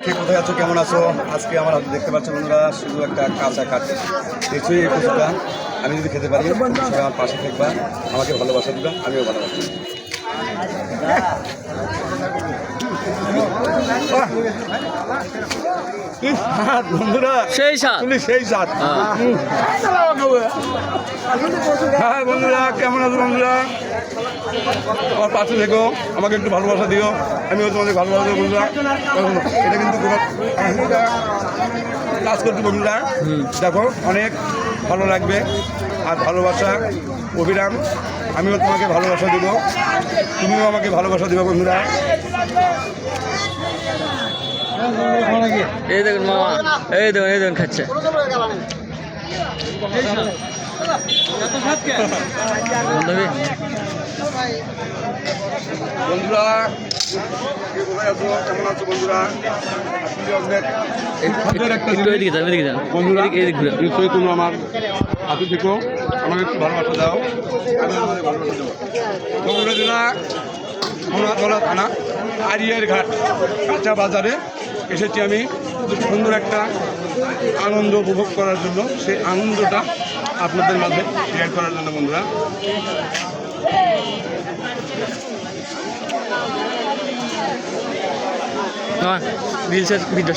কে কোথায় আছো? কেমন আছো? আজকে আমার হাতে দেখতে পাচ্ছ বন্ধুরা শুধু একটা কাঁচা কাঠ। নিশ্চয়ই এই কচুটা আমি যদি খেতে পারি আমার পাশে থাকবা আমাকে ভালোবাসা দিবা আমিও ভালোবাসি! বন্ধুরা। সেই সাত সেই স্বাদ। উম। হ্যাঁ বন্ধুরা কেমন আছো বন্ধুরা? আমার পাশে থেকো আমাকে একটু ভালোবাসা দিও। আমিও তোমাদের ভালোবাসা দেবো বন্ধুরা। এটা কিন্তু কাজ করছি বন্ধুরা। দেখো অনেক ভালো লাগবে আর ভালোবাসা অবিরাম আমিও তোমাকে ভালোবাসা দেব। তুমিও আমাকে ভালোবাসা দেবে বন্ধুরা। এই দেখুন মামা। এই দেখুন এই দেখুন খাচ্ছে। বন্ধুরা কেমন আছো নিশ্চয়ই আমার হাতে থেকো। আমাকে একটু ভালোবাসা দাও। আমি তোমাদের ভালোবাসা দেবো। বন্ধুরা দিনা মোনাতলা থানা আরিয়ার ঘাট কাঁচা বাজারে এসেছি আমি। সুন্দর একটা আনন্দ উপভোগ করার জন্য, সেই আনন্দটা আপনাদের মাঝে শেয়ার করার জন্য বন্ধুরা। ভিডিও